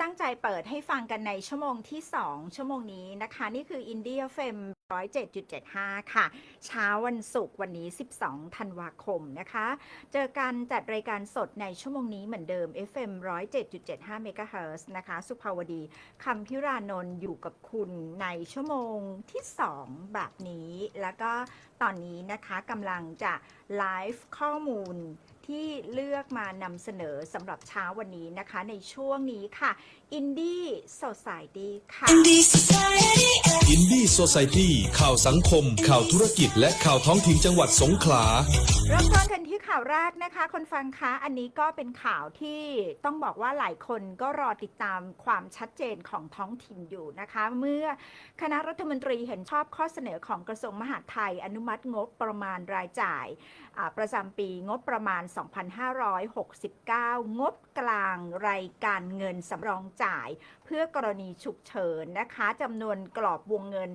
ตั้งใจเปิดให้ฟังกันในชั่วโมงที่ 2 ชั่วโมงนี้นะคะ นี่คือ India FM 107.75 ค่ะ เช้าวันศุกร์วันนี้ 12 ธันวาคมนะคะ เจอกันจัดรายการสดในชั่วโมงนี้เหมือนเดิม FM 107.75 MHz นะคะ สุภาวดีคำพิรานนท์อยู่กับคุณในชั่วโมงที่ 2 แบบนี้ แล้วก็ตอนนี้นะคะกำลังจะไลฟ์ข้อมูล ที่เลือกมานำเสนอสำหรับเช้าวันนี้นะคะ ในช่วงนี้ค่ะ Indie Society ค่ะ Indie Society อินดี้โซซ i ตี้ข่าวสังคม ข่าวธุรกิจ และข่าวท้องถิ่นจังหวัดสงขลา เริ่มต้นกันที่ข่าวแรกนะคะ คนฟังคะอันนี้ก็เป็นข่าวที่ต้องบอกว่าหลายคนก็รอติดตามความชัดเจนของท้องถิ่นอยู่นะคะ เมื่อคณะรัฐมนตรีเห็นชอบข้อเสนอของกระทรวงมหาดไทย อนุมัติงบประมาณรายจ่ายอ่าประจำปีงบประมาณ2569 งบกลางรายการเงินสำรองจ่าย เพื่อกรณีฉุกเฉินนะคะจำนวนกรอบวงเงิน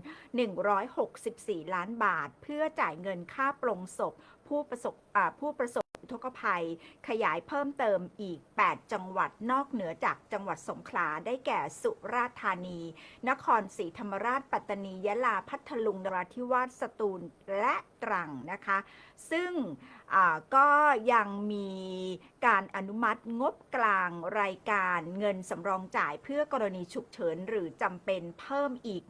164 ล้านบาท เพื่อจ่ายเงินค่าปลงศพผู้ประสบผู้ประสบ อุทกภัย ขยายเพิ่มเติมอีก 8 จังหวัดนอกเหนือจากจังหวัดสงขลาได้แก่สุราษฎร์ธานี นครศรีธรรมราช ปัตตานี ยะลา พัทลุง นราธิวาส สตูล และตรังนะคะ ซึ่งก็ยังมีการอนุมัติงบกลางรายการเงินสำรองจ่ายเพื่อกรณีฉุกเฉินหรือจำเป็นเพิ่มอีก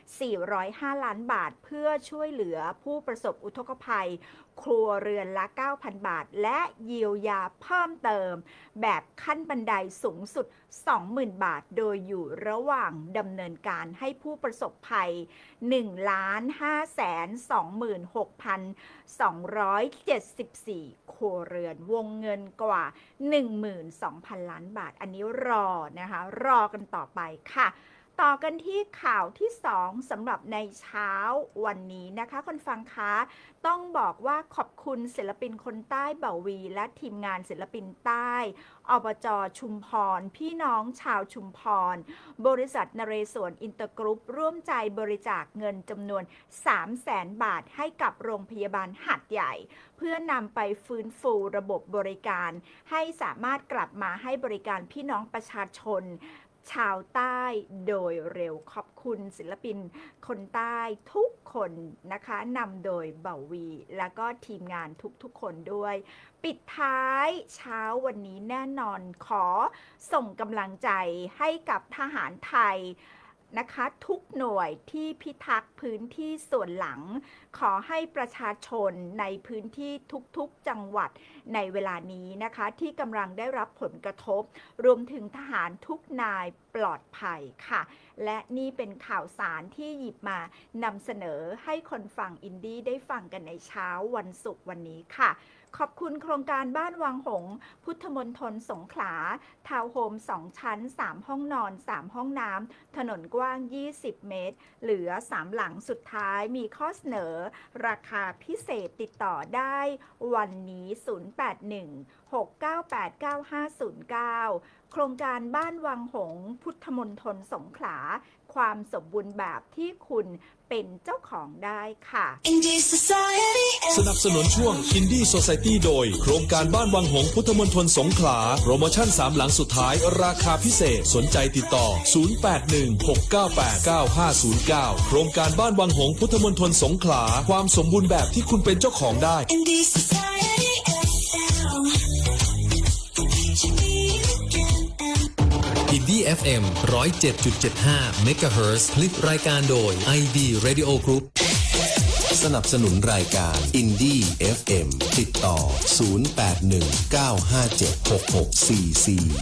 1405 ล้านบาท เพื่อช่วยเหลือผู้ประสบอุทกภัยครัวเรือนละ 9,000 บาท และเยียวยาเพิ่มเติม แบบขั้นบันไดสูงสุด 20,000 บาท โดยอยู่ระหว่างดำเนินการให้ผู้ประสบภัย 1 5 2 6 274 ครัวเรือน วงเงินกว่า 12,000 ล้านบาท อันนี้รอนะคะ รอกันต่อไปค่ะ ต่อกันที่ข่าวที่ 2สำหรับในเช้าวันนี้นะคะคนฟังคะต้องบอกว่าขอบคุณศิลปินคนใต้เบาวี และทีมงานศิลปินใต้อบจชุมพร พี่น้องชาวชุมพร บริษัทนเรศวรอินเตอร์กรุ๊ปร่วมใจบริจาคเงินจำนวน 3 0 0แสนบาทให้กับโรงพยาบาลหัดใหญ่ เพื่อนำไปฟื้นฟูระบบบริการ ให้สามารถกลับมาให้บริการพี่น้องประชาชน ชาวใต้โดยเร็วขอบคุณศิลปิน คนใต้ทุกคนนะคะนำโดยเบาวี แล้วก็ทีมงานทุกๆคนด้วย ปิดท้ายเช้าวันนี้แน่นอนขอส่งกำลังใจให้กับทหารไทย นะคะทุกหน่วยที่พิทักษ์พื้นที่ส่วนหลัง ขอให้ประชาชนในพื้นที่ทุกๆจังหวัดในเวลานี้นะคะ ที่กำลังได้รับผลกระทบ รวมถึงทหารทุกนายปลอดภัยค่ะ และนี่เป็นข่าวสารที่หยิบมานำเสนอให้คนฟังอินดี้ได้ฟังกันในเช้าวันศุกร์วันนี้ค่ะ ขอบคุณโครงการบ้านวังหงส์พุทธมนทนสงขลา ทาวน์โฮม 2 ชั้น 3 ห้องนอน 3 ห้องน้ำ ถนนกว้าง 20 เมตร เหลือ 3 หลังสุดท้ายมีข้อเสนอ ราคาพิเศษติดต่อได้ วันนี้ 081-698-9509 โครงการบ้านวังหงส์พุทธมนทนสงขลา ความสมบูรณ์แบบที่คุณเป็นเจ้าของได้ค่ะ Indie Society สนับสนุนช่วงอินดี้โซซ i ตี้โดย โครงการบ้านวังหงส์พุทธมณฑลสงขลา โปรโมชั่น 3 หลังสุดท้าย ราคาพิเศษสนใจติดต่อ 0816989509 โครงการบ้านวังหงส์พุทธมณฑลสงขลา ความสมบูรณ์แบบที่คุณเป็นเจ้าของได้ Indie Society FM จะมีกันอินดี้ FM 107.75 MHz ผลิตรายการโดย ID Radio Group สนับสนุนรายการ Indie FM ติดต่อ 0819576644